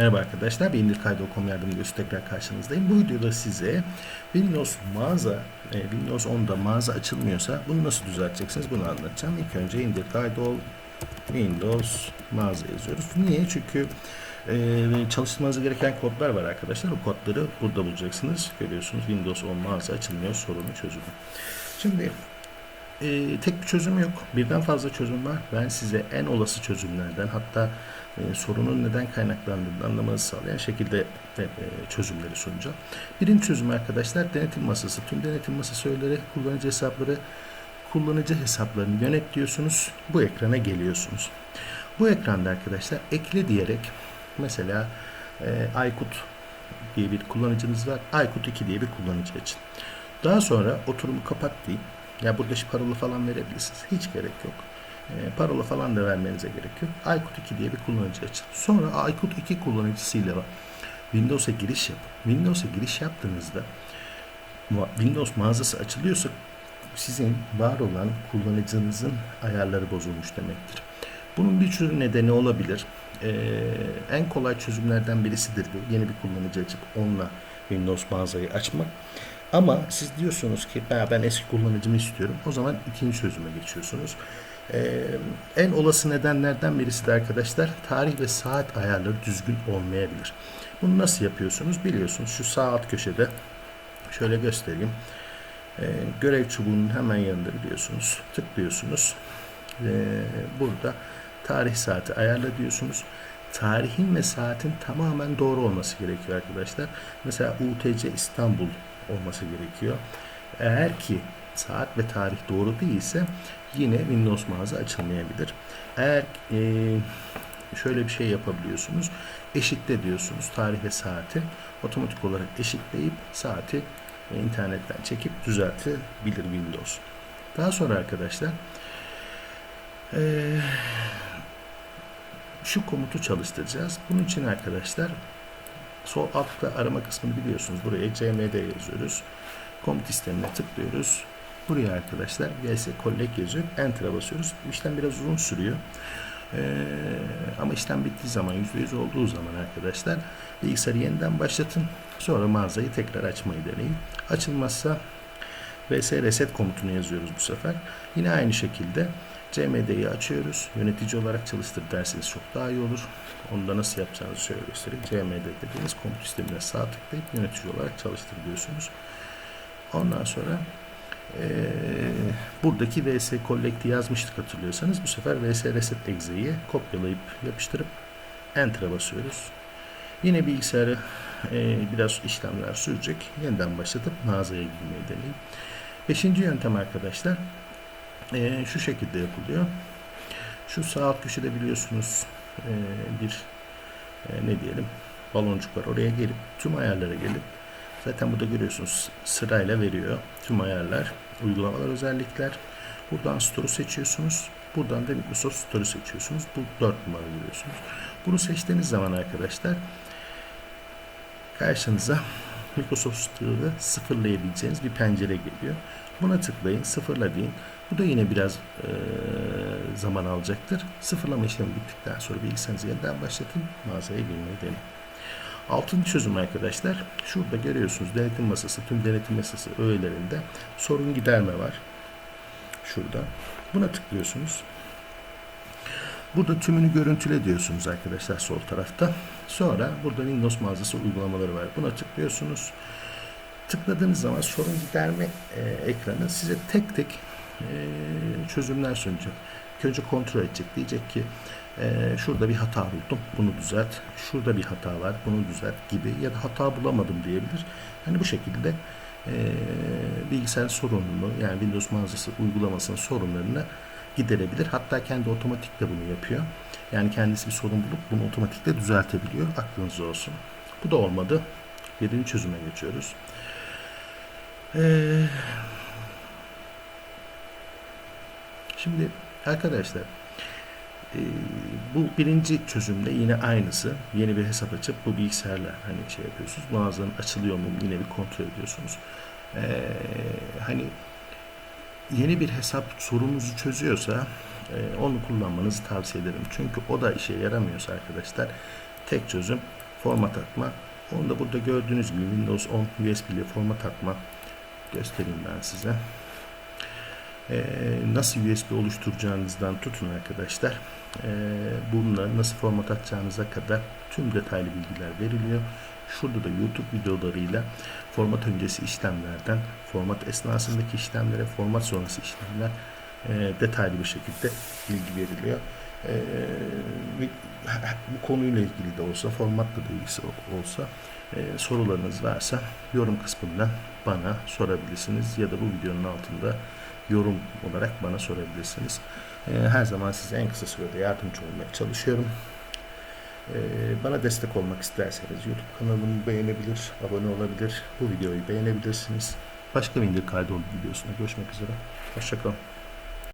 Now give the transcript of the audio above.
Merhaba arkadaşlar, ben İndirkay.com yardımcısı tekrar karşınızdayım. Bu videoda size Windows mağaza, e, Windows 10'da mağaza açılmıyorsa bunu nasıl düzelteceksiniz bunu anlatacağım. İlk önce Indirkay.com Windows mağaza yazıyoruz. Niye? Çünkü e, çalıştırmanız gereken kodlar var arkadaşlar. O kodları burada bulacaksınız. Görüyorsunuz Windows 10 mağaza açılmıyor, sorunu çözümü. Şimdi e, tek bir çözüm yok. Birden fazla çözüm var. Ben size en olası çözümlerden hatta e, sorunun neden kaynaklandığını anlamanızı sağlayan şekilde e, çözümleri sunacağım. Birinci çözüm arkadaşlar denetim masası. Tüm denetim masası öğeleri, kullanıcı hesapları, kullanıcı hesaplarını yönet diyorsunuz. Bu ekrana geliyorsunuz. Bu ekranda arkadaşlar ekle diyerek mesela e, Aykut diye bir kullanıcınız var. Aykut 2 diye bir kullanıcı açın. Daha sonra oturumu kapat deyin. Ya burada şu parola falan verebilirsiniz. Hiç gerek yok. E, parola falan da vermenize gerek yok. Aykut 2 diye bir kullanıcı açın. Sonra Aykut 2 kullanıcısıyla Windows'a giriş yapın. Windows'a giriş yaptığınızda Windows mağazası açılıyorsa sizin var olan kullanıcınızın ayarları bozulmuş demektir. Bunun bir sürü nedeni olabilir. Ee, en kolay çözümlerden birisidir bu. Yeni bir kullanıcı açıp onunla Windows mağazayı açmak. Ama siz diyorsunuz ki "Ya ben eski kullanıcımı istiyorum. O zaman ikinci çözüme geçiyorsunuz. Ee, en olası nedenlerden birisi de arkadaşlar tarih ve saat ayarları düzgün olmayabilir. Bunu nasıl yapıyorsunuz? Biliyorsunuz şu sağ alt köşede şöyle göstereyim. Ee, görev çubuğunun hemen yanında biliyorsunuz. Tıklıyorsunuz. Ee, burada tarih saati ayarla diyorsunuz. Tarihin ve saatin tamamen doğru olması gerekiyor arkadaşlar. Mesela UTC İstanbul olması gerekiyor. Eğer ki saat ve tarih doğru değilse yine Windows mağaza açılmayabilir. Eğer e, şöyle bir şey yapabiliyorsunuz. Eşitle diyorsunuz tarih ve saati. Otomatik olarak eşitleyip saati e, internetten çekip düzeltebilir Windows. Daha sonra arkadaşlar e, şu komutu çalıştıracağız. Bunun için arkadaşlar sol altta arama kısmını biliyorsunuz. Buraya cmd yazıyoruz. Komut istemine tıklıyoruz. Buraya arkadaşlar vs collect yazıyor. Enter'a basıyoruz. İşlem biraz uzun sürüyor. Ee, ama işlem bittiği zaman %100 olduğu zaman arkadaşlar bilgisayarı yeniden başlatın. Sonra mağazayı tekrar açmayı deneyin. Açılmazsa vs reset komutunu yazıyoruz bu sefer. Yine aynı şekilde CMD'yi açıyoruz. Yönetici olarak çalıştır derseniz çok daha iyi olur. Onu da nasıl yapacağınızı şöyle göstereyim. CMD dediğiniz komut sistemine sağ tıklayıp yönetici olarak çalıştır diyorsunuz. Ondan sonra eee, buradaki vs collect'i yazmıştık hatırlıyorsanız bu sefer vs reset exe'yi kopyalayıp yapıştırıp enter'a basıyoruz. Yine bilgisayarı eee, biraz işlemler sürecek. Yeniden başlatıp mağazaya girmeyi deneyin. Beşinci yöntem arkadaşlar eee, şu şekilde yapılıyor. Şu sağ alt köşede biliyorsunuz eee, bir eee, ne diyelim baloncuk var. Oraya gelip tüm ayarlara gelip zaten burada görüyorsunuz sırayla veriyor. Tüm ayarlar, uygulamalar, özellikler. Buradan Store'u seçiyorsunuz. Buradan da Microsoft Store'u seçiyorsunuz. Bu 4 numara görüyorsunuz. Bunu seçtiğiniz zaman arkadaşlar karşınıza Microsoft Store'u sıfırlayabileceğiniz bir pencere geliyor. Buna tıklayın, sıfırla deyin. Bu da yine biraz e, zaman alacaktır. Sıfırlama işlemi bittikten sonra bilgisayarınızı yeniden başlatın, mağazaya girmeyi deneyin. Altıncı çözüm arkadaşlar. Şurada görüyorsunuz denetim masası, tüm denetim masası öğelerinde sorun giderme var. Şurada. Buna tıklıyorsunuz. Burada tümünü görüntüle diyorsunuz arkadaşlar sol tarafta. Sonra burada Windows mağazası uygulamaları var. Buna tıklıyorsunuz. Tıkladığınız zaman sorun giderme e, ekranı size tek tek çözümler sunacak. Önce kontrol edecek. Diyecek ki e, şurada bir hata buldum. Bunu düzelt. Şurada bir hata var. Bunu düzelt gibi. Ya da hata bulamadım diyebilir. Hani bu şekilde e, bilgisayar sorununu yani Windows mağazası uygulamasının sorunlarını giderebilir. Hatta kendi otomatik de bunu yapıyor. Yani kendisi bir sorun bulup bunu otomatikle düzeltebiliyor. Aklınızda olsun. Bu da olmadı. Birinci çözüme geçiyoruz. Ee, şimdi arkadaşlar e, bu birinci çözümde yine aynısı. Yeni bir hesap açıp bu bilgisayarla hani şey yapıyorsunuz. Mağazanın açılıyor mu yine bir kontrol ediyorsunuz. Ee, hani yeni bir hesap sorunuzu çözüyorsa e, onu kullanmanızı tavsiye ederim. Çünkü o da işe yaramıyorsa arkadaşlar tek çözüm format atma. Onu da burada gördüğünüz gibi Windows 10 USB ile format atma göstereyim ben size. Ee, nasıl USB oluşturacağınızdan tutun arkadaşlar. Ee, bununla nasıl format atacağınıza kadar tüm detaylı bilgiler veriliyor. Şurada da YouTube videolarıyla format öncesi işlemlerden, format esnasındaki işlemlere, format sonrası işlemler e, detaylı bir şekilde bilgi veriliyor. E, bu konuyla ilgili de olsa, formatla da ilgisi olsa e, sorularınız varsa yorum kısmından bana sorabilirsiniz ya da bu videonun altında yorum olarak bana sorabilirsiniz. E, her zaman size en kısa sürede yardımcı olmaya çalışıyorum. E, bana destek olmak isterseniz YouTube kanalımı beğenebilir, abone olabilir, bu videoyu beğenebilirsiniz. Başka bir indir kaydolu videosunda görüşmek üzere. Hoşçakalın.